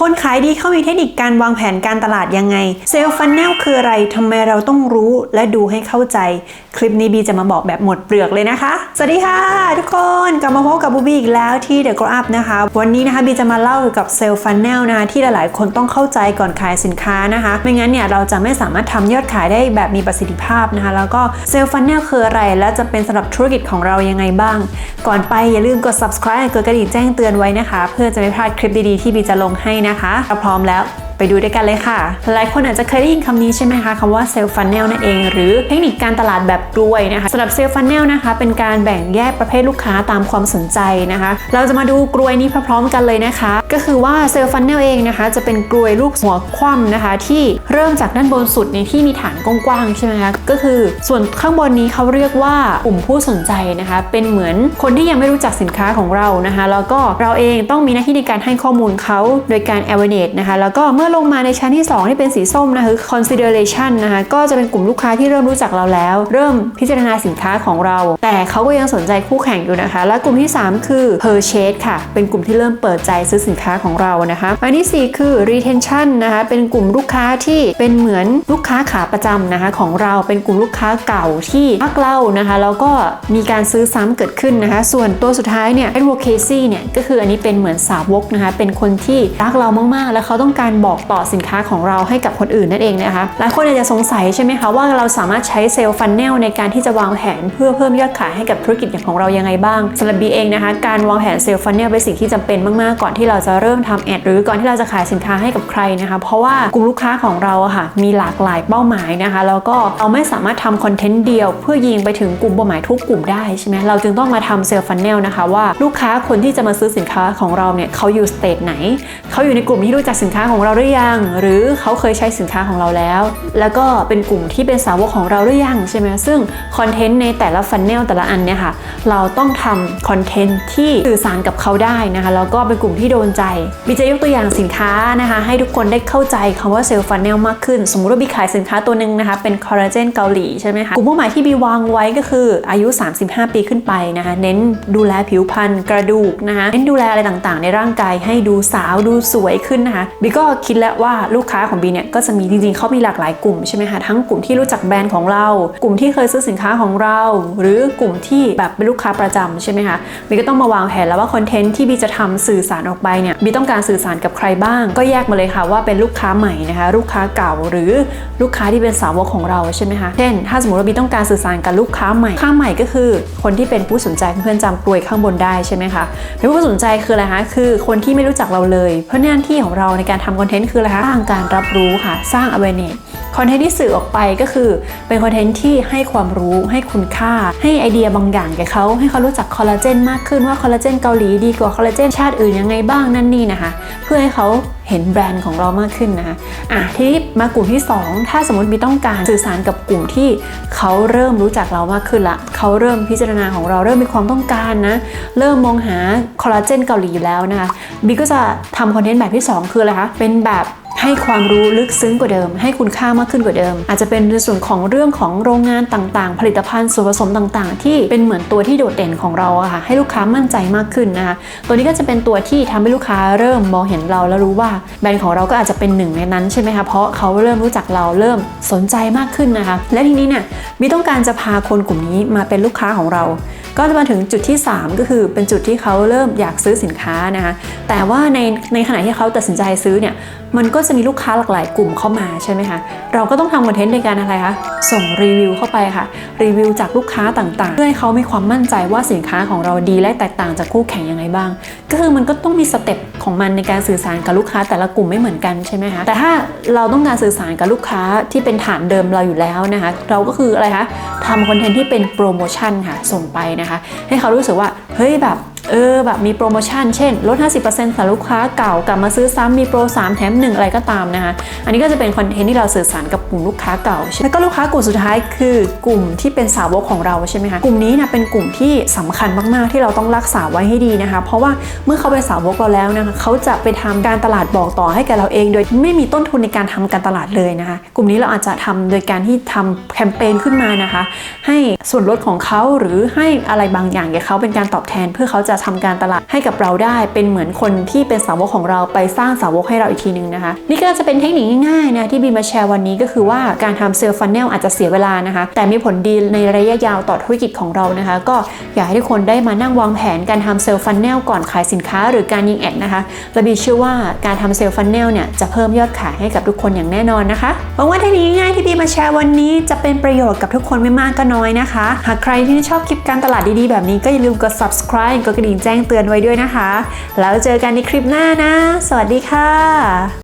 คนขายดีเขามีเทคนิคการวางแผนการตลาดยังไงเซลล์ฟันแนลคืออะไรทำไมเราต้องรู้และดูให้เข้าใจ คลิปนี้บีจะมาบอกแบบหมดเปลือกเลยนะคะ สวัสดีค่ะ ทุกคนกลับมาพบกับบูบี้อีกแล้วที่ The Grow Up นะคะ วันนี้นะคะบีจะมาเล่าเกี่ยวกับเซลล์ฟันแนลนะคะที่หลายๆ คนต้องเข้าใจก่อนขายสินค้านะคะ ไม่งั้นเนี่ยเราจะไม่สามารถทำยอดขายได้แบบมีประสิทธิภาพนะคะ แล้วก็เซลล์ฟันแนลคืออะไร และจะเป็นสำหรับธุรกิจของเรายังไงบ้าง ก่อนไปอย่าลืมกด subscribe กดกระดิ่งแจ้งเตือนไว้นะคะ เพื่อจะไม่พลาดคลิปดีๆที่บีจะลงให้นะคะเราพร้อมแล้วไปดูด้วยกันเลยค่ะ หลายคนอาจจะเคยได้ยินคำนี้ใช่ไหมคะคำว่าเซลล์ฟันเนลนั่นเอง หรือเทคนิคการตลาดแบบกลวยนะคะสำหรับเซลล์ฟันเนลนะคะ เป็นการแบ่งแยกประเภทลูกค้าตามความสนใจนะคะ เราจะมาดูกลวยนี้พร้อมๆกันเลยนะคะ ก็คือว่าเซลล์ฟันเนลเองนะคะ จะเป็นกลวยลูกหัวคว่ำนะคะ ที่เริ่มจากด้านบนสุดในที่มีฐานกว้างๆใช่ไหมคะก็คือส่วนข้างบนนี้เขาเรียกว่ากลุ่มผู้สนใจนะคะ เป็นเหมือนคนที่ยังไม่รู้จักสินค้าของเรานะคะ แล้วก็เราเองต้องมีหน้าที่ในการให้ข้อมูลเขาโดยการ awareness นะคะแล้วก็เมื่อลงมาในชั้นที่ 2 ที่เป็นสีส้มนะคะคือ consideration นะคะก็จะเป็นกลุ่มลูกค้าที่เริ่มรู้จักเราแล้ว เริ่มพิจารณาสินค้าของเรา แต่เขาก็ยังสนใจคู่แข่งอยู่นะคะ และกลุ่มที่ 3 คือ purchase ค่ะ เป็นกลุ่มที่เริ่มเปิดใจซื้อสินค้าของเรานะคะอันที่ 4 คือ retention นะคะเป็นกลุ่มลูกค้าที่เป็นเหมือนลูกค้าขาประจำนะคะ ของเราเป็นกลุ่มลูกค้าเก่าที่รักเรานะคะแล้วก็มีการซื้อซ้ำเกิดขึ้นนะคะ ส่วนตัวสุดท้ายเนี่ย advocacy เนี่ยก็คืออันนี้เป็นเหมือนสาวกนะคะ เป็นคนที่รักเรามากๆ แล้วเขาต้องการบอกต่อสินค้าของเราให้กับคนอื่นนั่นเองนะคะหลายคนอาจจะสงสัยใช่ไหมคะว่าเราสามารถใช้เซลล์ฟันแนลในการที่จะวางแผนเพื่อเพิ่มยอดขายให้กับธุรกิจอย่างของเรายังไงบ้างสำหรับบีเองนะคะการวางแผนเซลล์ฟันแนลเป็นสิ่งที่จำเป็นมากๆ ก่อนที่เราจะเริ่มทำแอดหรือก่อนที่เราจะขายสินค้าให้กับใครนะคะ เพราะว่ากลุ่มลูกค้าของเราอะค่ะมีหลากหลายเป้าหมายนะคะ แล้วก็เราไม่สามารถทำคอนเทนต์เดียว เพื่อยิงไปถึงกลุ่มเป้าหมายทุกกลุ่มได้ใช่ไหมเราจึงต้องมาทำเซลล์ฟันแนลนะคะว่าลูกค้าคนที่จะมาซื้อสินค้าของเราเนี่ยเขาอยู่สเตจไหนเขาอยู่ในกลุ่มที่รู้จักสินค้าของเราหรือยัง หรือเขาเคยใช้สินค้าของเราแล้ว แล้วก็เป็นกลุ่มที่เป็นสาวกของเราหรือยังใช่ไหมซึ่งคอนเทนต์ในแต่ละฟันแนลแต่ละอันเนี่ยค่ะเราต้องทำคอนเทนต์ที่สื่อสารกับเขาได้นะคะแล้วก็เป็นกลุ่มที่โดนใจบีจะยกตัวอย่างสินค้านะคะให้ทุกคนได้เข้าใจคำว่าเซลล์ฟันแนลมากขึ้น สมมุติว่าบีขายสินค้าตัวหนึ่งนะคะ เป็นคอลลาเจนเกาหลีใช่ไหมคะ กลุ่มเป้าหมายที่บีวางไว้ก็คืออายุ 35 ปีขึ้นไปนะคะ เน้นดูแลผิวพรรณกระดูกนะคะ เน้นดูแลอะไรต่างๆ ในร่างกายให้ดูสาวดูสวยขึ้นนะคะ บีก็คิดแล้วว่าลูกค้าของบีเนี่ยก็จะมีจริงๆเขามีหลากหลายกลุ่มใช่ไหมคะทั้งกลุ่มที่รู้จักแบรนด์ของเรา กลุ่มที่เคยซื้อสินค้าของเรา หรือกลุ่มที่แบบเป็นลูกค้าประจำใช่ไหมคะบีก็ต้องมาวางแผนแล้วว่าคอนเทนต์ที่บีจะทำสื่อสารออกไปเนี่ยบีต้องการสื่อสารกับใครบ้าง ก็แยกมาเลยค่ะว่าเป็นลูกค้าใหม่นะคะลูกค้าเก่า หรือลูกค้าที่เป็นสาวกของเราใช่ไหมคะ เช่น ถ้าสมมติว่าบีต้องการสื่อสารกับลูกค้าใหม่ค้าใหม่ก็คือ คนที่เป็นผู้สนใจเพื่อนๆจำกลวยข้างบนได้ใช่ไหมคะเป็นผู้สนใจคืออะไรคะ คือคนที่ไม่รู้จักเราเลย เพราะหน้าที่ของเราในการทำคอนเทนต์คืออะไรคะ สร้างการรับรู้ค่ะ สร้าง awareness คอนเทนต์ที่สื่อออกไปก็คือเป็นคอนเทนต์ที่ให้ความรู้ให้คุณค่า ให้ไอเดียบางอย่างแก่เขาให้เขารู้จักคอลลาเจนมากขึ้นว่าคอลลาเจนเกาหลีดีกว่าคอลลาเจนชาติอื่นยังไงบ้างนั่นนี่นะคะ เพื่อให้เขาเห็นแบรนด์ของเรามากขึ้นนะคะอะที่มากลุ่มที่ 2 ถ้าสมมติมีต้องการสื่อสารกับกลุ่มที่เขาเริ่มรู้จักเรามากขึ้นละเขาเริ่มพิจารณาของเราเริ่มมีความต้องการนะเริ่มมองหาคอลลาเจนเกาหลีอยู่แล้วนะคะบีก็จะทำคอนเทนต์แบบที่ 2 คืออะไรคะเป็นแบบ ให้ความรู้ลึกซึ้งกว่าเดิม ให้คุณค่ามากขึ้นกว่าเดิม อาจจะเป็นในส่วนของเรื่องของโรงงานต่างๆ ผลิตภัณฑ์ส่วนผสมต่างๆ ที่เป็นเหมือนตัวที่โดดเด่นของเราอะค่ะให้ลูกค้ามั่นใจมากขึ้นนะคะตัวนี้ก็จะเป็นตัวที่ทำให้ลูกค้าเริ่มมองเห็นเราแล้วรู้ว่าแบรนด์ของเราก็อาจจะเป็นหนึ่งในนั้นใช่ไหมคะเพราะเขาเริ่มรู้จักเราเริ่มสนใจมากขึ้นนะคะ และทีนี้เนี่ยมีต้องการจะพาคนกลุ่มนี้มาเป็นลูกค้าของเรา ก็จะมาถึงจุดที่ 3 ก็คือเป็นจุดที่เขาเริ่มอยากซื้อสินค้านะคะแต่ว่าในในขณะที่เขาตัดสินใจซื้อเนี่ยมันก็จะมีลูกค้าหลากหลายกลุ่มเข้ามาใช่ไหมคะ เราก็ต้องทำคอนเทนต์ในการอะไรคะ ส่งรีวิวเข้าไปค่ะ รีวิวจากลูกค้าต่างๆ เพื่อให้เขามีความมั่นใจว่าสินค้าของเราดีและแตกต่างจากคู่แข่งยังไงบ้าง ก็คือมันก็ต้องมีสเต็ปของมันในการสื่อสารกับลูกค้าแต่ละกลุ่มไม่เหมือนกันใช่ไหมคะ แต่ถ้าเราต้องการสื่อสารกับลูกค้าที่เป็นฐานเดิมเราอยู่แล้วนะคะ เราก็คืออะไรคะทำคอนเทนต์ที่เป็นโปรโมชั่นค่ะ ส่งไปนะคะ ให้เขารู้สึกว่า เฮ้ยแบบ เออแบบมีโปรโมชั่นเช่น ลด 50%สำหรับลูกค้าเก่ากลับมาซื้อซ้ำมีโปร 3 แถม 1 อะไรก็ตามนะคะ อันนี้ก็จะเป็นคอนเทนต์ที่เราสื่อสารกับกลุ่มลูกค้าเก่าใช่ไหมแล้วก็ลูกค้ากลุ่มสุดท้ายคือกลุ่มที่เป็นสาวกของเราใช่ไหมคะ กลุ่มนี้นะเป็นกลุ่มที่สำคัญมากๆที่เราต้องรักษาไว้ให้ดีนะคะ เพราะว่าเมื่อเขาเป็นสาวกเราแล้วนะคะเขาจะไปทำการตลาดบอกต่อให้แก่เราเอง โดยไม่มีต้นทุนในการทำการตลาดเลยนะคะ กลุ่มนี้เราอาจจะทำโดยการที่ทำแคมเปญขึ้นมานะคะ ให้ส่วนลดของเขาหรือให้อะไรบางอย่างแก่เขาเป็นการตอบแทนเพื่อเขาจะจะทำการตลาดให้กับเราได้ เป็นเหมือนคนที่เป็นสาวกของเราไปสร้างสาวกให้เราอีกทีหนึงนะคะ นี่ก็จะเป็นเทคนิคง่ายๆนะที่บีมาแชร์วันนี้ก็คือว่าการทำเซลล์ฟันเนลอาจจะเสียเวลานะคะ แต่มีผลดีในระยะยาวต่อธุรกิจของเรานะคะ ก็อยากให้ทุกคนได้มานั่งวางแผนการทำเซลล์ฟันเนลก่อนขายสินค้า หรือการยิงแอดนะคะและบีเชื่อว่าการทำเซลล์ฟันเนลเนี่ยจะเพิ่มยอดขายให้กับทุกคนอย่างแน่นอนนะคะหวังว่าเทคนิคง่ายๆที่บีมาแชร์วันนี้จะเป็นประโยชน์กับทุกคนไม่มากก็น้อยนะคะ หากใครที่ชอบคลิปการตลาดดีๆแบบนี้ก็อย่าลืมกด subscribe กดดิ่งแจ้งเตือนไว้ด้วยนะคะ แล้วเจอกันในคลิปหน้านะ สวัสดีค่ะ